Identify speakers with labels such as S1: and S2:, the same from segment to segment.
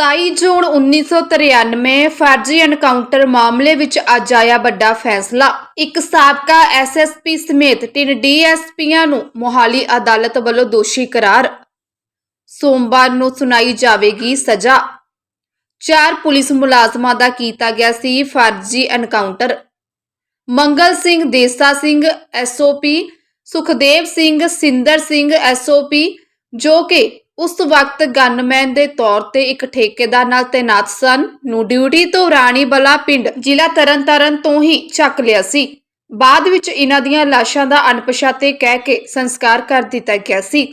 S1: 27 ਜੂਨ 1993 ਫਰਜ਼ੀ ਐਨਕਾਊਂਟਰ ਮਾਮਲੇ ਵਿੱਚ ਅੱਜ ਆਇਆ ਵੱਡਾ ਫੈਸਲਾ। ਇੱਕ ਸਾਬਕਾ ਐਸਐਸਪੀ ਸਮੇਤ ਤਿੰਨ ਡੀਐਸਪੀਆਂ ਨੂੰ ਮੋਹਾਲੀ ਅਦਾਲਤ ਵੱਲੋਂ ਦੋਸ਼ੀ ਕਰਾਰ। ਸੋਮਵਾਰ ਨੂੰ ਸੁਣਾਈ ਜਾਵੇਗੀ ਸਜ਼ਾ। ਚਾਰ ਪੁਲਿਸ ਮੁਲਾਜ਼ਮਾਂ ਦਾ ਕੀਤਾ ਗਿਆ ਸੀ ਫਰਜ਼ੀ encounter. Mangal Singh Desa Singh SOP Sukhdev Singh, Sinder Singh SOP ਜੋ ਕਿ ਉਸ ਵਕਤ ਗਨਮੈਨ ਦੇ ਤੌਰ ਤੇ ਇੱਕ ਠੇਕੇਦਾਰ ਨਾਲ ਤੈਨਾਤ ਸਨ। ਨੂੰ ਡਿਊਟੀ ਤੋਂ ਰਾਣੀਬਲਾ ਪਿੰਡ ਜ਼ਿਲ੍ਹਾ ਤਰਨਤਾਰਨ ਤੋਂ ਹੀ ਚੱਕ ਲਿਆ ਸੀ। ਬਾਅਦ ਵਿੱਚ ਇਹਨਾਂ ਦੀਆਂ ਲਾਸ਼ਾਂ ਦਾ ਅਣਪਛਾਤੇ ਕਹਿ ਕੇ ਸੰਸਕਾਰ ਕਰ ਦਿੱਤਾ ਗਿਆ ਸੀ।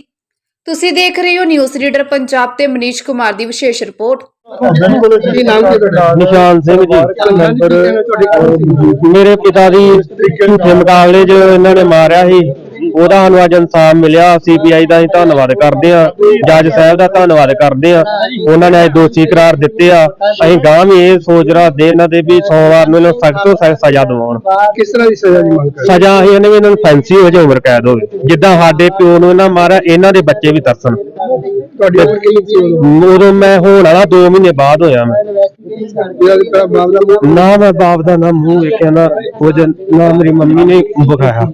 S1: ਤੁਸੀਂ ਦੇਖ ਰਹੇ ਹੋ ਨਿਊਜ਼ ਰੀਡਰ ਪੰਜਾਬ ਤੇ ਮਨੀਸ਼ ਕੁਮਾਰ ਦੀ ਵਿਸ਼ੇਸ਼ ਰਿਪੋਰਟ।
S2: ਕੀ ਨਾਮ ਕੀ ਤੁਹਾਡਾ?
S3: ਨਿਸ਼ਾਨ ਸਿੰਘ ਜੀ।
S2: ਨੰਬਰ
S3: ਮੇਰੇ ਪਿਤਾ ਦੀ ਝੂਠੇ ਮੁਕਾਬਲੇ 'ਚ ਇਹਨਾਂ ਨੇ ਮਾਰਿਆ ਸੀ। ਉਹਦਾ ਸਾਨੂੰ ਅੱਜ ਇਨਸਾਫ ਮਿਲਿਆ ਸੀਬੀਆਈ ਦਾ ਅਸੀਂ ਧੰਨਵਾਦ ਕਰਦੇ ਆ ਜੱਜ ਸਾਹਿਬ ਦਾ ਧੰਨਵਾਦ ਕਰਦੇ ਆ ਉਹਨਾਂ ਨੇ ਅੱਜ ਦੋਸ਼ੀ ਕਰਾਰ ਦਿੱਤੇ ਆ। ਅਸੀਂ ਗਾਂ ਵੀ ਇਹ ਸੋਚ ਰੱਖਦੇ ਇਹਨਾਂ ਦੇ ਵੀ ਸੋਮਵਾਰ ਨੂੰ ਇਹਨਾਂ ਸਖਤ ਤੋਂ ਸਖਤ ਸਜ਼ਾ ਦਿਵਾਉਣ।
S2: ਕਿਸ ਤਰ੍ਹਾਂ ਦੀ ਸਜ਼ਾ ਦੀ ਮੰਗ ਕਰਦੇ
S3: ਸਜ਼ਾ ਅਸੀਂ ਇਹਨੇ ਵੀ ਇਹਨਾਂ ਨੂੰ ਫੈਂਸੀ ਹੋ ਜਾਏ ਉਮਰ ਕੈਦ ਹੋਵੇ। ਜਿੱਦਾਂ ਸਾਡੇ ਪਿਓ ਨੂੰ ਇਹਨਾਂ ਮਾਰਿਆ ਇਹਨਾਂ ਦੇ ਬੱਚੇ ਵੀ ਤਰਸਣ।
S2: ਤੁਹਾਡੀ ਉਮਰ ਕਿੰਨੀ ਸੀ ਉਦੋਂ?
S3: ਮੈਂ ਹੋਣ ਵਾਲਾ 2 ਮਹੀਨੇ ਬਾਅਦ ਹੋਇਆ ਮੈਂ।
S2: ਦਾ
S3: ਨਾ ਮੈਂ ਬਾਪ ਦਾ ਨਾ ਮੂੰਹ ਵੇਖਿਆ ਨਾ ਕੁਝ ਨਾ ਮੇਰੀ ਮੰਮੀ ਨੇ ਵਿਖਾਇਆ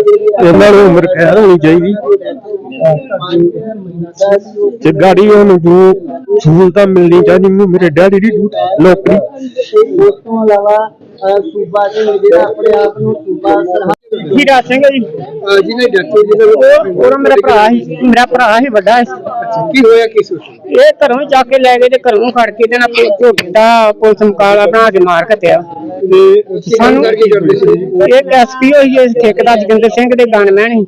S3: ਇਹਨਾਂ ਨੂੰ ਉਮਰ ਕੈਦ ਹੋਣੀ ਚਾਹੀਦੀ। ਤੇ ਗਾੜੀ ਉਹਨੂੰ ਜੋ ਸਹੂਲਤਾਂ ਮਿਲਣੀ ਚਾਹੀਦੀ ਮੈਨੂੰ ਮੇਰੇ ਡੈਡੀ ਦੀ ਡਿਊਟੀ ਨੌਕਰੀ।
S4: ਉਸ ਤੋਂ ਇਲਾਵਾ ਅਹ, ਸੂਬਾ ਦੇ ਜਿਹੜਾ ਆਪਣੇ ਆਪ ਨੂੰ ਸੂਬਾ ਸਰਹੱਦ
S5: ਹੀਰਾ ਸਿੰਘ ਜੀ।
S2: ਅਹ ਜਿਹਨੇ ਹੋਈ ਜਿਹਨੇ
S5: ਉਹ ਉਹ ਮੇਰਾ ਭਰਾ ਸੀ ਮੇਰਾ ਭਰਾ ਸੀ ਵੱਡਾ।
S2: ਕੀ ਹੋਇਆ ਕੀ ਸੋਚੀ
S5: ਇਹ ਘਰੋਂ ਜਾ ਕੇ ਲੈ ਗਏ ਤੇ ਘਰੋਂ ਖੜ ਕੇ ਤੇ ਨਾ ਝੋਟਾ ਪੁਲਿਸ ਮੁਕਾਬਲਾ ਬਣਾ ਕੇ ਮਾਰ ਕੱਟਿਆ
S2: ਤੇ ਸਾਨੂੰ
S5: ਇਹ ਐਸਪੀ ਹੋਈ ਹੈ ਠੇਕੇਦਾਰ ਜਗਿੰਦਰ ਸਿੰਘ ਦੇ ਗਨਮੈਨ ਸੀ।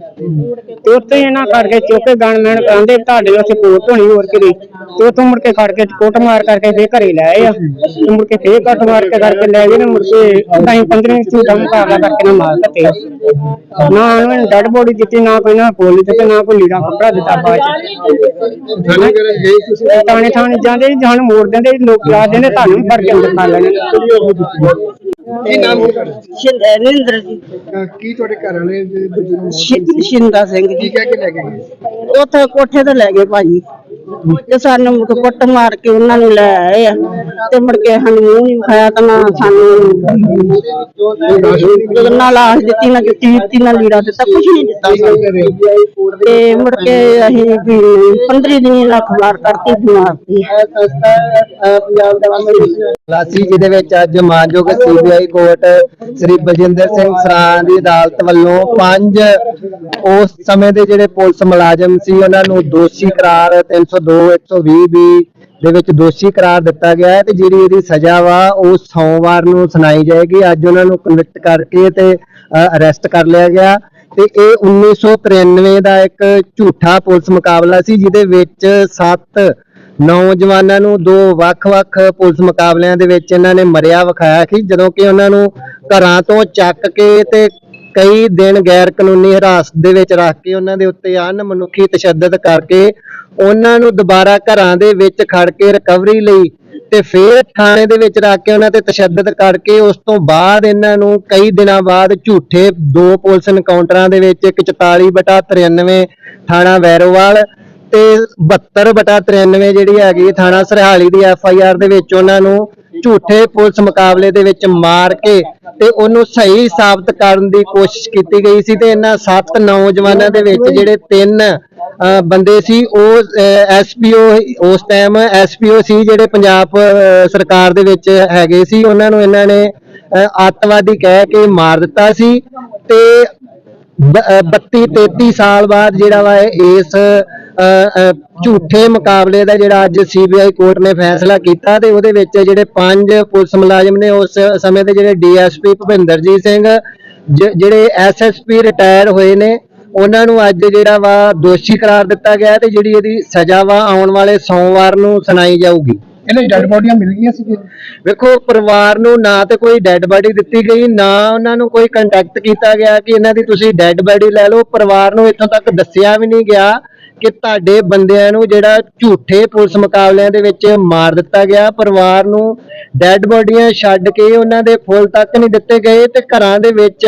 S5: ਤੇ ਉੱਥੇ ਹੀ ਇਹਨਾਂ ਕਰਕੇ ਚੁੱਕੇ ਗਨਮੈਨ ਕਹਿੰਦੇ ਤੁਹਾਡੇ ਉੱਥੇ ਕੋਟ ਹੋਣੀ ਹੋਰ ਕਿਤੇ। ਤੇ ਉੱਥੋਂ ਮੁੜ ਕੇ ਖੜ ਕੇ ਕੋਟ ਮਾਰ ਕਰਕੇ ਫੇਰ ਘਰੇ ਲੈ ਆਏ ਆ। ਤੇ ਮੁੜ ਕੇ ਫੇਰ ਕੱਟ ਮਾਰ ਕੇ ਕਰਕੇ ਲੈ ਗਏ ਨੇ ਮੁੜ ਕੇ ਅਸੀਂ 15 ਝੂਠਾ ਮੁਕਾਬਲਾ ਕਰਕੇ ਨਾ ਮਾਰ ਕੱਟਿਆ ਨਾ ਉਹਨੂੰ ਡੈਡ ਬੋਡੀ ਦਿੱਤੀ ਨਾ ਕੋਈ ਨਾ ਪੋਲੀ ਦਿੱਤੇ ਨਾ ਕੋਈ ਲੀੜਾ ਕੱਪੜਾ ਦਿੱਤਾ ਬਾਅਦ
S2: ਥਾਣੇ
S5: ਥਾਣੇ ਥਾਣੇ ਜਾਂਦੇ ਜੀ ਜਾਨ ਮੋੜ ਦਿੰਦੇ ਲੋਕ ਆ ਜਾਂਦੇ ਤੁਹਾਨੂੰ ਫੜ ਕੇ ਅੰਦਰ ਕਰ ਲੈਣੇ
S2: ਕੀ ਨਾਮ ਕੀ ਤੁਹਾਡਾ
S4: ਜੀ।
S2: ਅਹ ਕੀ ਤੁਹਾਡੇ ਘਰ ਵਾਲੇ ਦੇ ਬਜ਼ੁਰਗ
S4: ਸ਼ਿ- ਸ਼ਿੰਦਾ ਸਿੰਘ
S2: ਕੀ
S4: ਜੀ
S2: ਕਹਿ ਕੇ ਲੈ ਕੇ ਗਏ?
S4: ਉੱਥੇ ਕੋਠੇ ਤੇ ਲੈ ਗਏ ਭਾਜੀ। ਤੇ ਸਾਨੂੰ ਮੁੜ ਕੁੱਟ ਮਾਰ ਕੇ ਉਹਨਾਂ ਨੂੰ ਲੈ ਆਏ ਆ ਤੇ ਮੁੜ ਕੇ ਸਾਨੂੰ ਮੂੰਹ ਨਹੀਂ ਖਾਇਆ ਤਾਂ ਨਾ ਸਾਨੂੰ ਨਾ ਲਾਸ਼ ਦਿੱਤੀ, ਨਾ ਜੁੱਤੀ ਦਿੱਤੀ, ਨਾ ਲੀੜਾ ਦਿੱਤਾ ਕੁਝ ਨਹੀਂ ਦਿੱਤਾ ਸਾਨੂੰ। ਤੇ ਮੁੜ ਕੇ ਅਸੀਂ 15 ਦਿਨ ਲੱਖ ਮਾਰ ਕਰਤੀ ਬਿਮਾਰਤੀ ਪੰਜਾਬ ਦਾ
S6: ਕਲਾਸੀ ਜਿਹਦੇ ਵਿੱਚ ਅੱਜ ਮਾਨਯੋਗ ਸੀਬੀਆਈ ਕੋਰਟ ਸ੍ਰੀ ਬਲਜਿੰਦਰ ਸਿੰਘ ਸਰਾਂ ਦੀ ਅਦਾਲਤ ਵੱਲੋਂ ਪੰਜ ਉਸ ਸਮੇਂ ਦੇ ਜਿਹੜੇ ਪੁਲਿਸ ਮੁਲਾਜ਼ਮ ਸੀ, ਉਹਨਾਂ ਨੂੰ ਦੋਸ਼ੀ ਕਰਾਰ, ਤਿੰਨ 302 120 ਬੀ ਦੇ ਵਿੱਚ ਦੋਸ਼ੀ ਕਰਾਰ ਦਿੱਤਾ ਗਿਆ ਹੈ ਤੇ ਜਿਹੜੀ ਇਹਦੀ ਸਜ਼ਾ ਵਾ, ਉਹ ਸੋਮਵਾਰ ਨੂੰ ਸੁਣਾਈ ਜਾਏਗੀ। ਅੱਜ ਉਹਨਾਂ ਨੂੰ ਕਨਵਿਕਟ ਕਰਕੇ ਤੇ ਅਰੈਸਟ ਕਰ ਲਿਆ ਗਿਆ। ਤੇ ਇਹ 1993 ਦਾ ਇੱਕ ਝੂਠਾ ਪੁਲਿਸ ਮੁਕਾਬਲਾ ਸੀ, ਜਿਹਦੇ ਵਿੱਚ 7 ਨੌਜਵਾਨਾਂ ਨੂੰ ਦੋ ਵੱਖ-ਵੱਖ ਪੁਲਿਸ ਮੁਕਾਬਲਿਆਂ ਦੇ ਵਿੱਚ ਇਹਨਾਂ ਨੇ ਮਰਿਆ ਵਿਖਾਇਆ ਸੀ। ਜਦੋਂ ਕਿ ਉਹਨਾਂ ਨੂੰ ਘਰਾਂ ਤੋਂ ਚੱਕ ਕੇ ਤੇ ਕਈ ਦਿਨ ਗੈਰ ਕਾਨੂੰਨੀ ਹਿਰਾਸਤ ਦੇ ਵਿੱਚ ਰੱਖ ਕੇ ਉਹਨਾਂ ਦੇ ਉੱਤੇ ਅਨ ਤਸ਼ੱਦਦ ਕਰਕੇ ਉਹਨਾਂ ਨੂੰ ਦੁਬਾਰਾ ਘਰਾਂ ਦੇ ਵਿੱਚ ਖੜ ਕੇ ਰਿਕਵਰੀ ਲਈ ਤੇ ਫਿਰ ਥਾਣੇ ਦੇ ਵਿੱਚ ਰੱਖ ਕੇ ਉਹਨਾਂ ਤੇ ਤਸ਼ੱਦਦ ਕਰਕੇ ਉਸ ਤੋਂ ਬਾਅਦ ਇਹਨਾਂ ਨੂੰ ਕਈ ਦਿਨਾਂ ਬਾਅਦ ਝੂਠੇ ਦੋ ਪੁਲਿਸ ਐਨਕਾਊਂਟਰਾਂ ਦੇ ਵਿੱਚ ਇੱਕ 44 ਬਟਾ 93 ਥਾਣਾ ਵੈਰੋਵਾਲ ਤੇ 72 ਬਟਾ 93 ਜਿਹੜੀ ਹੈਗੀ ਥਾਣਾ ਸਰਹਾਲੀ ਦੀ ਐਫ ਆਈ ਆਰ ਦੇ ਵਿੱਚ ਉਹਨਾਂ ਨੂੰ ਝੂਠੇ ਪੁਲਿਸ ਮੁਕਾਬਲੇ ਦੇ ਵਿੱਚ ਮਾਰ ਕੇ ਤੇ ਉਹਨੂੰ ਸਹੀ ਸਾਬਤ ਕਰਨ ਦੀ ਕੋਸ਼ਿਸ਼ ਕੀਤੀ ਗਈ ਸੀ ਤੇ ਇਹਨਾਂ ਸੱਤ ਨੌਜਵਾਨਾਂ ਦੇ ਵਿੱਚ ਜਿਹੜੇ ਤਿੰਨ ਬੰਦੇ ਸੀ ਉਹ ਐਸਪੀਓ ਉਸ ਟਾਈਮ ਐਸਪੀਓ ਸੀ ਜਿਹੜੇ ਪੰਜਾਬ ਸਰਕਾਰ ਦੇ ਵਿੱਚ ਹੈਗੇ ਸੀ। ਉਹਨਾਂ ਨੂੰ ਇਹਨਾਂ ਨੇ ਅਹ, ਅੱਤਵਾਦੀ ਕਹਿ ਕੇ ਮਾਰ ਦਿੱਤਾ ਸੀ ਤੇ 32 33 ਸਾਲ ਬਾਅਦ ਜਿਹੜਾ ਵਾ ਇਸ ਝੂਠੇ ਮੁਕਾਬਲੇ ਦਾ ਜਿਹੜਾ ਅੱਜ ਸੀਬੀਆਈ ਕੋਰਟ ਨੇ ਫੈਸਲਾ ਕੀਤਾ ਤੇ ਉਹਦੇ ਵਿੱਚ ਜਿਹੜੇ ਪੰਜ ਪੁਲਿਸ ਮੁਲਾਜ਼ਮ ਨੇ ਉਸ ਸਮੇਂ ਦੇ ਜਿਹੜੇ ਡੀਐਸਪੀ ਭੁਪਿੰਦਰਜੀਤ ਸਿੰਘ ਜਿਹੜੇ ਐਸਐਸਪੀ ਰਿਟਾਇਰ ਹੋਏ ਨੇ ਉਹਨਾਂ ਨੂੰ ਅੱਜ ਜਿਹੜਾ ਵਾ ਦੋਸ਼ੀ ਕਰਾਰ ਦਿੱਤਾ ਗਿਆ ਤੇ ਜਿਹੜੀ ਇਹਦੀ ਸਜ਼ਾ ਵਾ ਆਉਣ ਵਾਲੇ ਸੋਮਵਾਰ ਨੂੰ ਸੁਣਾਈ ਜਾਊਗੀ।
S2: ਇਹਨਾਂ ਡੈਡ ਬੋਡੀਆਂ ਮਿਲ ਗਈਆਂ ਸੀ
S6: ਵੇਖੋ ਪਰਿਵਾਰ ਨੂੰ ਨਾ ਤੇ ਕੋਈ ਡੈੱਡ ਬਾਡੀ ਦਿੱਤੀ ਗਈ ਨਾ ਉਹਨਾਂ ਨੂੰ ਕੋਈ ਕੰਟੈਕਟ ਕੀਤਾ ਗਿਆ ਕਿ ਇਹਨਾਂ ਦੀ ਤੁਸੀਂ ਡੈੱਡ ਬਾਡੀ ਲੈ ਲਓ। ਪਰਿਵਾਰ ਨੂੰ ਇੱਥੋਂ ਤੱਕ ਦੱਸਿਆ ਵੀ ਨਹੀਂ ਗਿਆ ਕਿ ਤੁਹਾਡੇ ਬੰਦਿਆਂ ਨੂੰ ਜਿਹੜਾ ਝੂਠੇ ਪੁਲਿਸ ਮੁਕਾਬਲਿਆਂ ਦੇ ਵਿੱਚ ਮਾਰ ਦਿੱਤਾ ਗਿਆ ਪਰਿਵਾਰ ਨੂੰ ਡੈੱਡ ਬਾਡੀਆਂ ਛੱਡ ਕੇ ਉਹਨਾਂ ਦੇ ਫੁੱਲ ਤੱਕ ਨਹੀਂ ਦਿੱਤੇ ਗਏ ਤੇ ਘਰਾਂ ਦੇ ਵਿੱਚ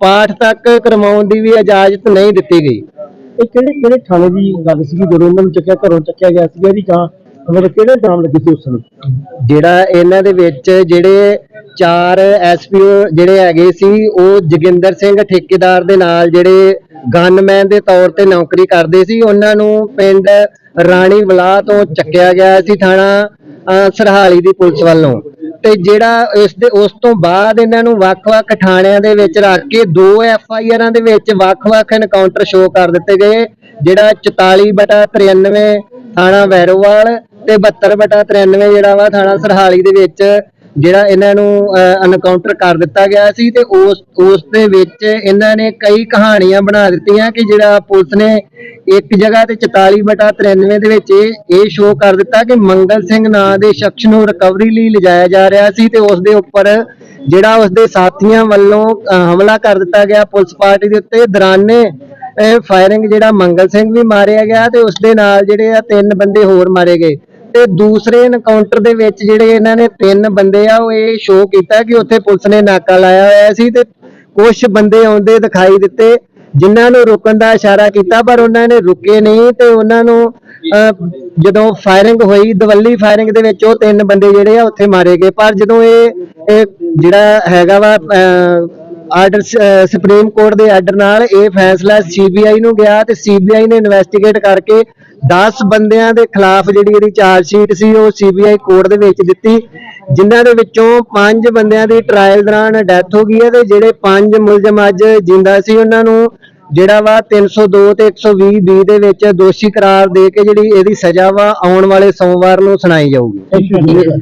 S6: ਪਾਠ ਤੱਕ ਕਰਵਾਉਣ ਦੀ ਵੀ ਇਜਾਜ਼ਤ ਨਹੀਂ ਦਿੱਤੀ ਗਈ।
S3: ਇਹ ਕਿਹੜੇ ਕਿਹੜੇ ਥਾਣੇ ਦੀ ਗੱਲ ਸੀ ਜਦੋਂ ਉਹਨਾਂ ਨੂੰ ਚੱਕਿਆ ਘਰੋਂ ਚੱਕਿਆ ਗਿਆ ਸੀਗਾ ਜੀ ਜਾਂ
S2: ਮਤਲਬ ਕਿਹੜੇ ਨਾਮ ਲੱਗੇ ਸੀ ਉਸ ਨੂੰ
S6: ਜਿਹੜਾ ਇਹਨਾਂ ਦੇ ਵਿੱਚ ਜਿਹੜੇ ਚਾਰ ਐਸਪੀਓ ਜਿਹੜੇ ਹੈਗੇ ਸੀ ਉਹ ਜੋਗਿੰਦਰ ਸਿੰਘ ਠੇਕੇਦਾਰ ਦੇ ਨਾਲ ਜਿਹੜੇ ਗਨਮੈਨ ਦੇ ਤੌਰ ਤੇ ਨੌਕਰੀ ਕਰਦੇ ਸੀ। ਉਹਨਾਂ ਨੂੰ ਪਿੰਡ ਰਾਣੀ ਬਲਾ ਤੋਂ ਚੱਕਿਆ ਗਿਆ ਸੀ ਥਾਣਾ ਸਰਹਾਲੀ ਦੀ ਪੁਲਿਸ ਵੱਲੋਂ। ਤੇ ਜਿਹੜਾ ਇਸ ਦੇ, ਉਸ ਤੋਂ ਬਾਅਦ ਇਹਨਾਂ ਨੂੰ ਵੱਖ-ਵੱਖ ਥਾਣਿਆਂ ਦੇ ਵਿੱਚ ਰੱਖ ਕੇ ਦੋ ਐਫ ਆਈ ਆਰਾਂ ਦੇ ਵਿੱਚ ਵੱਖ-ਵੱਖ ਐਨਕਾਊਂਟਰ ਸ਼ੋਅ ਕਰ ਦਿੱਤੇ ਗਏ, ਜਿਹੜਾ 44 ਬਟਾ 93 ਥਾਣਾ ਵੈਰੋਵਾਲ ਤੇ 72 ਬਟਾ 93 ਜਿਹੜਾ ਵਾ ਥਾਣਾ ਸਰਹਾਲੀ ਦੇ ਵਿੱਚ ਜਿਹੜਾ ਇਹਨਾਂ ਨੂੰ ਐਨਕਾਊਂਟਰ ਕਰ ਦਿੱਤਾ ਗਿਆ ਸੀ ਤੇ ਉਸ ਉਸ ਦੇ ਵਿੱਚ ਇਹਨਾਂ ਨੇ ਕਈ ਕਹਾਣੀਆਂ ਬਣਾ ਦਿੱਤੀਆਂ ਕਿ ਜਿਹੜਾ ਪੁਲਿਸ ਨੇ ਇੱਕ ਜਗ੍ਹਾ ਤੇ 44/93 ਦੇ ਵਿੱਚ ਇਹ ਸ਼ੋਅ ਕਰ ਦਿੱਤਾ ਕਿ ਮੰਗਲ ਸਿੰਘ ਨਾਂ ਦੇ ਸ਼ਖਸ ਨੂੰ ਰਿਕਵਰੀ ਲਈ ਲਿਜਾਇਆ ਜਾ ਰਿਹਾ ਸੀ ਤੇ ਉਸ ਦੇ ਉੱਪਰ ਜਿਹੜਾ ਉਸ ਦੇ ਸਾਥੀਆਂ ਵੱਲੋਂ ਹਮਲਾ ਕਰ ਦਿੱਤਾ ਗਿਆ ਪੁਲਿਸ ਪਾਰਟੀ ਦੇ ਉੱਤੇ ਦੌਰਾਨੇ ਫਾਇਰਿੰਗ ਜਿਹੜਾ ਮੰਗਲ ਸਿੰਘ ਵੀ ਮਾਰਿਆ ਗਿਆ ਤੇ ਉਸ ਦੇ ਨਾਲ ਜਿਹੜੇ ਆ ਤਿੰਨ ਬੰਦੇ ਹੋਰ ਮਾਰੇ ਗਏ। ਤੇ ਦੂਸਰੇ ਐਨਕਾਊਂਟਰ ਦੇ ਵਿੱਚ ਜਿਹੜੇ ਇਹਨਾਂ ਨੇ ਤਿੰਨ ਬੰਦੇ ਆ, ਉਹ ਇਹ ਸ਼ੋਅ ਕੀਤਾ ਕਿ ਉੱਥੇ ਪੁਲਿਸ ਨੇ ਨਾਕਾ ਲਾਇਆ ਹੋਇਆ ਸੀ ਤੇ ਕੁਝ ਬੰਦੇ ਆਉਂਦੇ ਦਿਖਾਈ ਦਿੱਤੇ, ਜਿਨ੍ਹਾਂ ਨੂੰ ਰੁਕਣ ਦਾ ਇਸ਼ਾਰਾ ਕੀਤਾ, ਪਰ ਉਹਨਾਂ ਨੇ ਰੁਕੇ ਨਹੀਂ ਤੇ ਉਹਨਾਂ ਨੂੰ ਜਦੋਂ ਫਾਇਰਿੰਗ ਹੋਈ, ਦਵੱਲੀ ਫਾਇਰਿੰਗ ਦੇ ਵਿੱਚ ਉਹ ਤਿੰਨ ਬੰਦੇ ਜਿਹੜੇ ਆ, ਉੱਥੇ ਮਾਰੇ ਗਏ। ਪਰ ਜਦੋਂ ਇਹ ਇਹ ਜਿਹੜਾ ਹੈਗਾ ਵਾ ਆਰਡਰ ਸੁਪਰੀਮ ਕੋਰਟ ਦੇ ਆਰਡਰ ਨਾਲ ਇਹ ਫੈਸਲਾ ਸੀਬੀਆਈ ਨੂੰ ਗਿਆ ਤੇ ਸੀਬੀਆਈ ਨੇ ਇਨਵੈਸਟੀਗੇਟ ਕਰਕੇ 10 ਬੰਦਿਆਂ ਦੇ ਖਿਲਾਫ ਜਿਹੜੀ ਇਹਦੀ ਚਾਰਜ ਸ਼ੀਟ ਸੀ, ਉਹ ਸੀਬੀਆਈ ਕੋਰਟ ਦੇ ਵਿੱਚ ਦਿੱਤੀ, ਜਿਨ੍ਹਾਂ ਦੇ ਵਿੱਚੋਂ 5 ਬੰਦਿਆਂ ਦੀ ਟ੍ਰਾਇਲ ਦੌਰਾਨ ਡੈਥ ਹੋ ਗਈ ਹੈ ਤੇ ਜਿਹੜੇ 5 ਮੁਲਜ਼ਮ ਅੱਜ ਜਿੰਦਾ ਸੀ ਉਹਨਾਂ ਨੂੰ ਜਿਹੜਾ ਵਾ 302 ਤੇ 120 ਬੀ ਦੇ ਵਿੱਚ ਦੋਸ਼ੀ ਕਰਾਰ ਦੇ ਕੇ ਜਿਹੜੀ ਇਹਦੀ ਸਜ਼ਾ ਵਾ ਆਉਣ ਵਾਲੇ ਸੋਮਵਾਰ ਨੂੰ ਸੁਣਾਈ ਜਾਊਗੀ।